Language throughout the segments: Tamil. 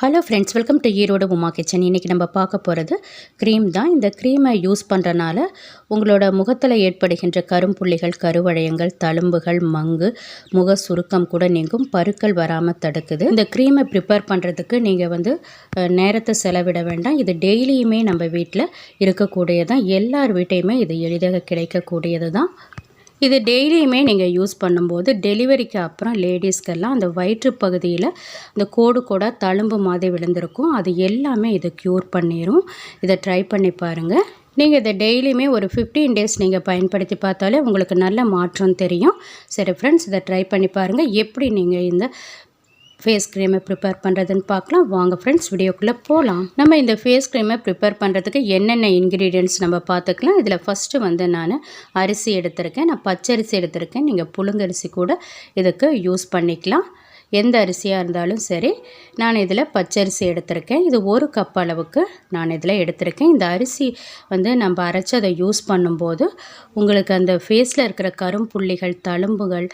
Hello friends welcome to Erode Uma kitchen இன்றைக்கி நம்ம பார்க்க போகிறது க்ரீம் தான். இந்த க்ரீமை யூஸ் பண்ணுறனால உங்களோட முகத்தில் ஏற்படுகின்ற கரும்புள்ளிகள் கருவளையங்கள் தழும்புகள் மங்கு முக சுருக்கம் கூட நீங்கும் பருக்கள் வராமல் தடுக்குது. இந்த க்ரீமை ப்ரிப்பேர் பண்ணுறதுக்கு நீங்கள் வந்து நேரத்தை செலவிட வேண்டாம். இது டெய்லியுமே நம்ம வீட்டில் இருக்கக்கூடியதான் எல்லார் வீட்டையுமே இது எளிதாக கிடைக்கக்கூடியது தான் இது டெய்லியுமே நீங்கள் யூஸ் பண்ணும்போது டெலிவரிக்கு அப்புறம் லேடிஸ்க்கெல்லாம் அந்த வயிற்று பகுதியில் இந்த கோடு கூட தழும்பு மாதிரி விழுந்திருக்கும். அது எல்லாமே இதை க்யூர் பண்ணிடும் இதை ட்ரை பண்ணி பாருங்கள் நீங்கள் இதை டெய்லியுமே ஒரு ஃபிஃப்டீன் டேஸ் நீங்கள் பயன்படுத்தி பார்த்தாலே உங்களுக்கு நல்ல மாற்றம் தெரியும். சரி ஃப்ரெண்ட்ஸ் இதை ட்ரை பண்ணி பாருங்கள் எப்படி நீங்கள் இந்த ஃபேஸ் க்ரீமை ப்ரிப்பேர் பண்ணுறதுன்னு பார்க்கலாம். வாங்க ஃப்ரெண்ட்ஸ் வீடியோக்குள்ளே போகலாம் நம்ம இந்த ஃபேஸ் க்ரீமை ப்ரிப்பேர் பண்ணுறதுக்கு என்னென்ன இன்க்ரீடியன்ட்ஸ் நம்ம பார்த்துக்கலாம். இதில் ஃபஸ்ட்டு வந்து நான் அரிசி எடுத்திருக்கேன். நான் பச்சரிசி எடுத்திருக்கேன். நீங்கள் புழுங்கரிசி கூட இதுக்கு யூஸ் பண்ணிக்கலாம். எந்த அரிசியாக இருந்தாலும் சரி நான் இதில் பச்சரிசி எடுத்திருக்கேன். இது ஒரு கப் அளவுக்கு நான் இதில் எடுத்திருக்கேன். இந்த அரிசி வந்து நம்ம அரைச்சி அதை யூஸ் பண்ணும்போது உங்களுக்கு அந்த ஃபேஸில் இருக்கிற கரும்புள்ளிகள் தழும்புகள்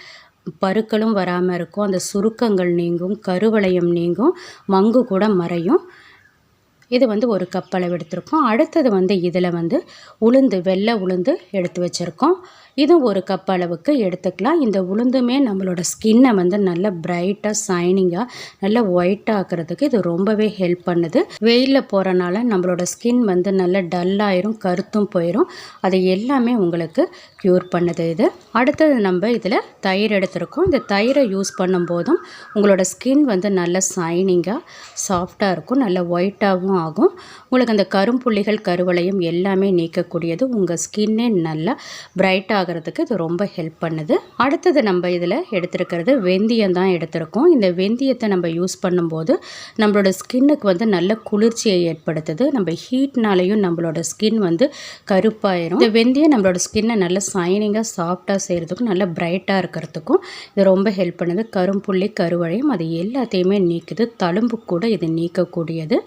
பருக்களும் வராமல் இருக்கும். அந்த சுருக்கங்கள் நீங்கும் கருவளையம் நீங்கும் மங்கு கூட மறையும். இது வந்து ஒரு கப் அளவு எடுத்திருக்கோம். அடுத்தது வந்து இதில் வந்து உளுந்து வெள்ளை உளுந்து எடுத்து வச்சுருக்கோம். இதுவும் ஒரு கப் அளவுக்கு எடுத்துக்கலாம். இந்த உளுந்துமே நம்மளோட ஸ்கின்னை வந்து நல்ல பிரைட்டாக சைனிங்காக நல்ல ஒயிட்டாகிறதுக்கு இது ரொம்பவே ஹெல்ப் பண்ணுது. வெயிலில் போகிறனால நம்மளோட ஸ்கின் வந்து நல்ல டல்லாயிரும் கருத்தும் போயிடும் அது எல்லாமே உங்களுக்கு க்யூர் பண்ணுது இது. அடுத்தது நம்ம இதில் தயிர் எடுத்திருக்கோம். இந்த தயிரை யூஸ் பண்ணும்போதும் உங்களோட ஸ்கின் வந்து நல்ல சைனிங்காக சாஃப்டாக இருக்கும் நல்ல ஒயிட்டாகவும் ஆகும். உங்களுக்கு அந்த கரும்புள்ளிகள் கருவளையும் எல்லாமே நீக்கக்கூடியது. உங்கள் ஸ்கின்னே நல்லா பிரைட்டாக ஆகிறதுக்கு இது ரொம்ப ஹெல்ப் பண்ணுது. அடுத்தது நம்ம இதில் எடுத்திருக்கிறது வெந்தயம் தான் எடுத்திருக்கோம். இந்த வெந்தயத்தை நம்ம யூஸ் பண்ணும்போது நம்மளோட ஸ்கின்னுக்கு வந்து நல்ல குளிர்ச்சியை ஏற்படுத்துது. நம்ம ஹீட்னாலையும் நம்மளோட ஸ்கின் வந்து கருப்பாயிரும். இந்த வெந்தயம் நம்மளோட ஸ்கின்னை நல்ல ஷைனிங்காக சாஃப்டாக செய்கிறதுக்கும் நல்ல பிரைட்டாக இருக்கிறதுக்கும் இது ரொம்ப ஹெல்ப் பண்ணுது. கரும்புள்ளி கருவழையும் அது எல்லாத்தையுமே நீக்குது. தழும்பு கூட இது நீக்கக்கூடியது.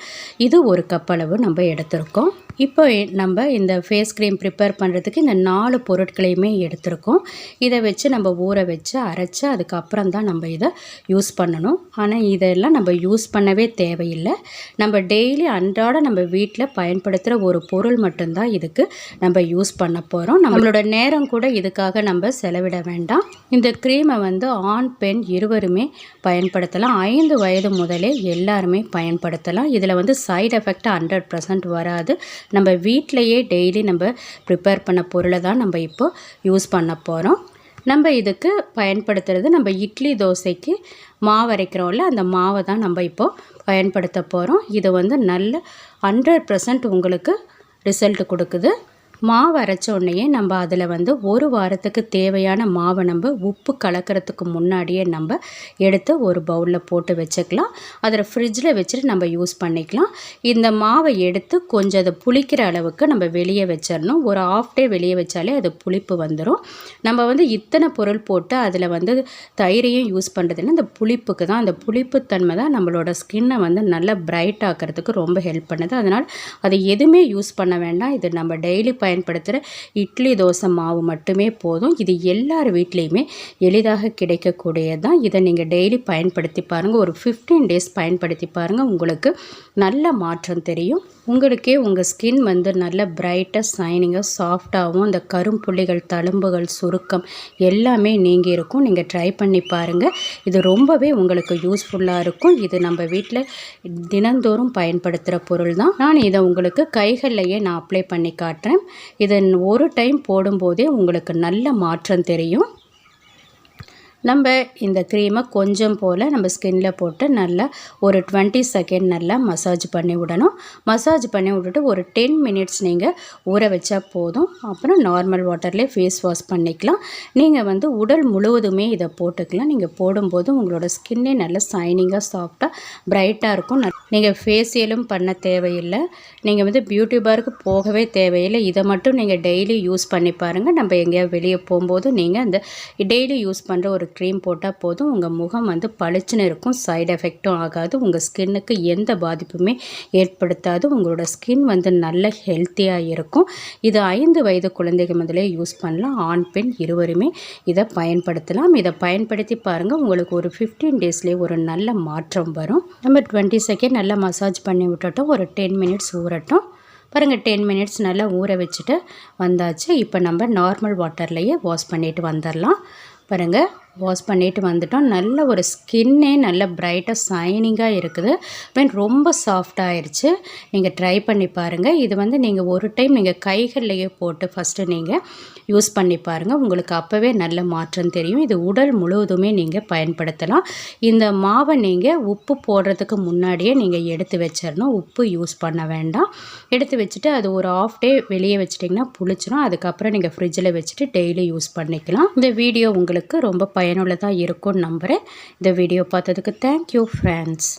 இது ஒரு கப்பளவு நம்ம எடுத்திருக்கோம். இப்போ நம்ம இந்த ஃபேஸ் க்ரீம் ப்ரிப்பேர் பண்ணுறதுக்கு இந்த நாலு பொருட்களையுமே எடுத்திருக்கோம். இதை வச்சு நம்ம ஊற வச்சு அரைச்சி அதுக்கப்புறம் தான் நம்ம இதை யூஸ் பண்ணணும். ஆனால் இதெல்லாம் நம்ம யூஸ் பண்ணவே தேவையில்லை. நம்ம டெய்லி அன்றாட நம்ம வீட்டில் பயன்படுத்துகிற ஒரு பொருள் மட்டும்தான் இதுக்கு நம்ம யூஸ் பண்ண போகிறோம் நம்மளோட நேரம் கூட இதுக்காக நம்ம செலவிட வேண்டாம். இந்த க்ரீமை வந்து ஆண் பெண் இருவருமே பயன்படுத்தலாம். ஐந்து வயது முதலே எல்லாருமே பயன்படுத்தலாம். இதில் வந்து சைடு எஃபெக்ட் ஹண்ட்ரட் பர்சன்ட் வராது. நம்ம வீட்டிலையே டெய்லி நம்ம ப்ரிப்பேர் பண்ண பொருளை தான் நம்ம இப்போ யூஸ் பண்ண போகிறோம் நம்ம இதுக்கு பயன்படுத்துறது நம்ம இட்லி தோசைக்கு மாவு அரைக்கிறோம்ல அந்த மாவை தான் நம்ம இப்போ பயன்படுத்த போகிறோம் இது வந்து நல்ல ஹண்ட்ரட் பர்சன்ட் உங்களுக்கு ரிசல்ட் கொடுக்குது. மாவு அரைச்ச உடனேயே நம்ம அதில் வந்து ஒரு வாரத்துக்கு தேவையான மாவை நம்ம உப்பு கலக்கிறதுக்கு முன்னாடியே நம்ம எடுத்து ஒரு பவுலில் போட்டு வச்சுக்கலாம். அதில் ஃப்ரிட்ஜில் வச்சுட்டு நம்ம யூஸ் பண்ணிக்கலாம். இந்த மாவை எடுத்து கொஞ்சம் அதை புளிக்கிற அளவுக்கு நம்ம வெளியே வச்சிடணும். ஒரு ஆஃப் டே வெளியே வச்சாலே அது புளிப்பு வந்துடும் நம்ம வந்து இத்தனை பொருள் போட்டு அதில் வந்து தயிரையும் யூஸ் பண்ணுறதுன்னா அந்த புளிப்புக்கு தான் அந்த புளிப்புத்தன்மை தான் நம்மளோட ஸ்கின்னை வந்து நல்லா பிரைட் ஆக்கிறதுக்கு ரொம்ப ஹெல்ப் பண்ணுது. அதனால் அது எதுவுமே யூஸ் பண்ண வேண்டாம். இது நம்ம டெய்லி பயன்படுத்துகிற இட்லி தோசை மாவு மட்டுமே போதும். இது எல்லார் வீட்லேயுமே எளிதாக கிடைக்கக்கூடியது தான் இதை நீங்கள் டெய்லி பயன்படுத்தி பாருங்கள் ஒரு ஃபிஃப்டீன் டேஸ் பயன்படுத்தி பாருங்கள் உங்களுக்கு நல்ல மாற்றம் தெரியும். உங்களுக்கே உங்கள் ஸ்கின் வந்து நல்ல பிரைட்டாக ஷைனிங்காக சாஃப்டாகவும் அந்த கரும்புள்ளிகள் தழும்புகள் சுருக்கம் எல்லாமே நீங்கி இருக்கும் நீங்கள் ட்ரை பண்ணி பாருங்கள் இது ரொம்பவே உங்களுக்கு யூஸ்ஃபுல்லாக இருக்கும். இது நம்ம வீட்டில் தினந்தோறும் பயன்படுத்துகிற பொருள் தான் நான் இதை உங்களுக்கு கைகள்லையே நான் அப்ளை பண்ணி காட்டுறேன். இதை ஒரு டைம் போடும்போதே உங்களுக்கு நல்ல மாற்றம் தெரியும். நம்ம இந்த க்ரீமை கொஞ்சம் போல் நம்ம ஸ்கின்ல போட்டு நல்லா ஒரு டுவெண்ட்டி செகண்ட் நல்லா மசாஜ் பண்ணி விடணும். மசாஜ் பண்ணி விட்டுட்டு ஒரு டென் மினிட்ஸ் நீங்கள் ஊற வச்சா போதும். அப்புறம் நார்மல் வாட்டர்லேயே ஃபேஸ் வாஷ் பண்ணிக்கலாம். நீங்கள் வந்து உடல் முழுவதுமே இதை போட்டுக்கலாம். நீங்கள் போடும்போது உங்களோட ஸ்கின்னே நல்லா ஷைனிங்காக சாஃப்டாக பிரைட்டாக இருக்கும். நீங்கள் ஃபேஷியலும் பண்ண தேவையில்லை. நீங்கள் வந்து பியூட்டி பாருக்கு போகவே தேவையில்லை. இதை மட்டும் நீங்கள் டெய்லி யூஸ் பண்ணி பாருங்கள் நம்ம எங்கேயாவது வெளியே போகும்போது நீங்கள் அந்த டெய்லி யூஸ் பண்ணுற ஒரு க்ரீம் போட்டால் போதும். உங்கள் முகம் வந்து பளிச்சுன்னு இருக்கும். சைடு எஃபெக்ட்டும் ஆகாது. உங்கள் ஸ்கின்னுக்கு எந்த பாதிப்புமே ஏற்படுத்தாது. உங்களோட ஸ்கின் வந்து நல்ல ஹெல்த்தியாக இருக்கும். இது ஐந்து வயது குழந்தைகள் முதலே யூஸ் பண்ணலாம். ஆண் பெண் இருவருமே இதை பயன்படுத்தலாம். இதை பயன்படுத்தி பாருங்கள் உங்களுக்கு ஒரு ஃபிஃப்டீன் டேஸ்லேயே ஒரு நல்ல மாற்றம் வரும். நம்ம டுவெண்ட்டி செகண்ட் நல்லா மசாஜ் பண்ணி விட்டுட்டோம். ஒரு டென் மினிட்ஸ் ஊறட்டும். பாருங்கள் டென் மினிட்ஸ் நல்லா ஊற வச்சுட்டு வந்தாச்சு. இப்போ நம்ம நார்மல் வாட்டர்லேயே வாஷ் பண்ணிட்டு வந்துடலாம் பாருங்கள் வாஷ் பண்ணிட்டு வந்துட்டோம். நல்ல ஒரு ஸ்கின்னே நல்ல பிரைட்டாக ஷைனிங்காக இருக்குது. மீன் ரொம்ப சாஃப்டாகிருச்சு நீங்கள் ட்ரை பண்ணி பாருங்கள் இது வந்து நீங்கள் ஒரு டைம் நீங்கள் கைகள்லையே போட்டு ஃபஸ்ட்டு நீங்கள் யூஸ் பண்ணி பாருங்கள் உங்களுக்கு அப்போவே நல்ல மாற்றம் தெரியும். இது உடல் முழுவதுமே நீங்கள் பயன்படுத்தலாம். இந்த மாவை நீங்கள் உப்பு போடுறதுக்கு முன்னாடியே நீங்கள் எடுத்து வச்சிடணும் உப்பு யூஸ் பண்ண வேண்டாம். எடுத்து வச்சுட்டு அது ஒரு ஆஃப் டே வெளியே வச்சிட்டிங்கன்னா புளிச்சிடும் அதுக்கப்புறம் நீங்கள் ஃப்ரிட்ஜில் வச்சுட்டு டெய்லி யூஸ் பண்ணிக்கலாம். இந்த வீடியோ உங்களுக்கு ரொம்ப பயனுள்ளதாக இருக்கும்னு நம்புகிறேன் இந்த வீடியோ பார்த்ததுக்கு தேங்க்யூ ஃப்ரெண்ட்ஸ்